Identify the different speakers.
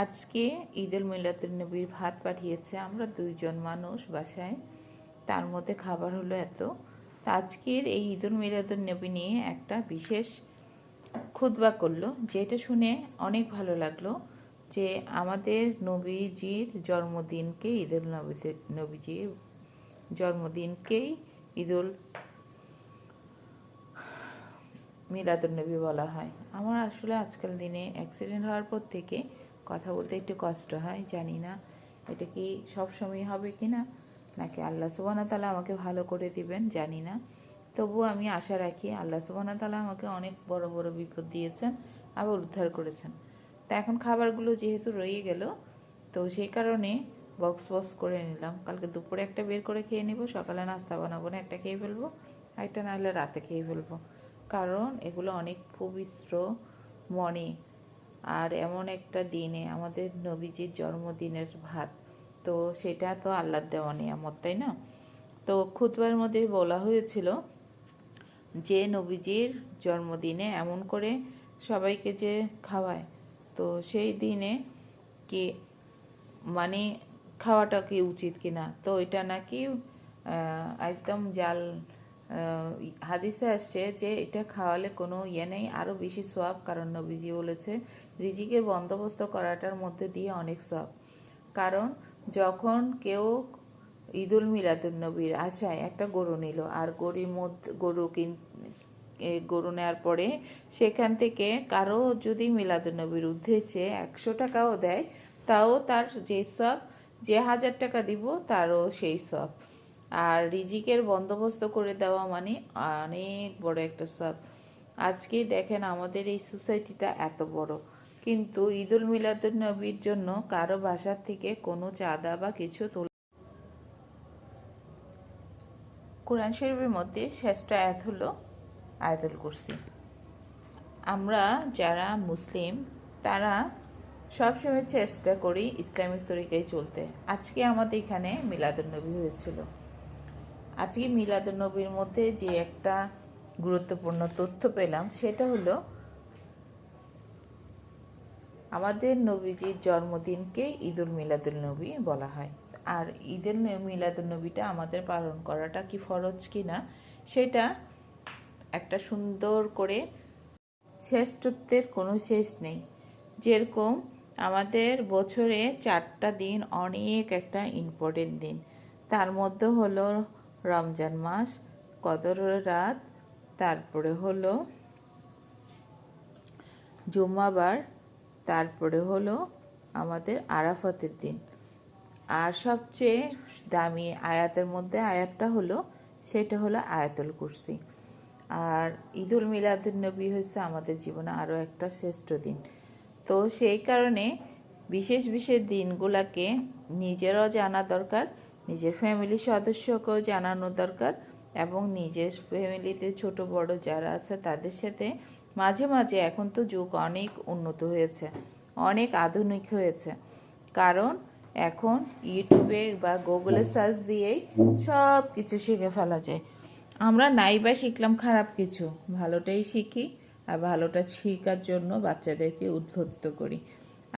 Speaker 1: আজকে ঈদুল মিলাদুলনবীর ভাত পাঠিয়েছে আমরা দুইজন মানুষ বাসায়। তার মধ্যে খাবার হলো এত। আজকের এই ঈদুল মিলাদুলনবী নিয়ে একটা বিশেষ খুতবা করল, যেটা শুনে অনেক ভালো লাগল যে আমাদের নবীজির জন্মদিনকে ঈদুল নবী নবীজির জন্মদিনকেই ঈদুল মিলাদুলনবী বলা হয়। আমার আসলে আজকাল দিনে অ্যাক্সিডেন্ট হওয়ার পর থেকে কথা বলতে একটু কষ্ট হয়, জানি না এটা কি সবসময় হবে কি না নাকি আল্লাহ সুবানা তালা আমাকে ভালো করে দিবেন, জানি না। তবুও আমি আশা রাখি আল্লাহ সুবানা তালা আমাকে অনেক বড় বড় বিপদ দিয়েছেন, আবার উদ্ধার করেছেন। তা এখন খাবারগুলো যেহেতু রয়ে গেল, তো সেই কারণে বক্স বক্স করে নিলাম। কালকে দুপুরে একটা বের করে খেয়ে নেব, সকালে নাস্তা বানাবো না, একটা খেয়ে ফেলব একটা নাহলে রাতে খেয়ে ফেলব। কারণ এগুলো অনেক পবিত্র মনে আর এমন একটা দিনে আমাদের নবীজির জন্মদিনের ভাত, তো সেটা তো আল্লাহর দেওয়া নিয়ামত, তাই না? তো খুতবার মধ্যে বলা হয়েছিল যে নবীজির জন্মদিনে এমন করে সবাইকে যে খাওয়ায়, তো সেই দিনে কি মানে খাওয়াটা কি উচিত কিনা? তো এটা নাকি একদম জাল হাদিসে আসছে যে এটা খাওয়ালে কোনো ইয়ে নেই আরও বেশি সোয়াব, কারণ নবীজি বলেছে, রিজিকের বন্দোবস্ত করাটার মধ্যে দিয়ে অনেক সোয়াব। কারণ যখন কেউ ঈদুল মিলাদুল নবীর আশায় একটা গরু নিল, আর গরুর মধ্যে, গরু কিন গরু নেওয়ার পরে সেখান থেকে কারও যদি মিলাদুল নবীর উদ্দেশ্যে একশো টাকাও দেয়, তাও তার যে সব যে হাজার টাকা দিব, তারও সেই সব আর রিজিকের বন্দোবস্ত করে দেওয়া মানে অনেক বড় একটা সব। আজকে দেখেন আমাদের এই সোসাইটিটা এত বড়। কিন্তু ঈদুল মিলাদুল নবীর জন্য কারও বাসার থেকে কোনো চাঁদা বা কিছু তোলা কোরআন শরীফের মধ্যে শ্রেষ্ঠ আয়াত হলো আয়াতুল কুরসি। আমরা যারা মুসলিম, তারা সবসময় চেষ্টা করি ইসলামিক তরিকায় চলতে। আজকে আমাদের এখানে মিলাদুলনবী হয়েছিল। আজকে মিলাদুলনবীর মধ্যে যে একটা গুরুত্বপূর্ণ তথ্য পেলাম, সেটা হলো আমাদের নবীজির জন্মদিনকে ঈদুল মিলাদুল নবী বলা হয়। আর ঈদের মিলাদুল নবীটা আমাদের পালন করাটা কি ফরজ কি না সেটা একটা সুন্দর করে শ্রেষ্ঠত্বের কোনো শেষ নেই। যেরকম আমাদের বছরে চারটা দিন অনেক একটা ইম্পর্টেন্ট দিন। তার মধ্যে হলো রমজান মাস কদর রাত। তারপরে হলো জুম্মাবার। তারপরে হলো আমাদের আরাফাতের দিন। আর সবচেয়ে দামি আয়াতের মধ্যে আয়াতটা হলো, সেটা হলো আয়াতুল কুরসি। আর ঈদুল মিলাদুল নবী হচ্ছে আমাদের জীবনে আরও একটা শ্রেষ্ঠ দিন। তো সেই কারণে বিশেষ বিশেষ দিনগুলোকে নিজেরও জানা দরকার নিজের ফ্যামিলির সদস্যকেও জানানো দরকার এবং নিজের ফ্যামিলিতে ছোট, বড় যারা আছে তাদের সাথে মাঝে মাঝে এখন তো যুগ অনেক উন্নত হয়েছে, অনেক আধুনিক হয়েছে। কারণ এখন ইউটিউবে বা গুগলে সার্চ দিয়েই সব কিছু শিখে ফেলা যায়। আমরা নাই বা শিখলাম খারাপ কিছু, ভালোটাই শিখি আর ভালোটা শেখার জন্য বাচ্চাদেরকে উদ্বুদ্ধ করি।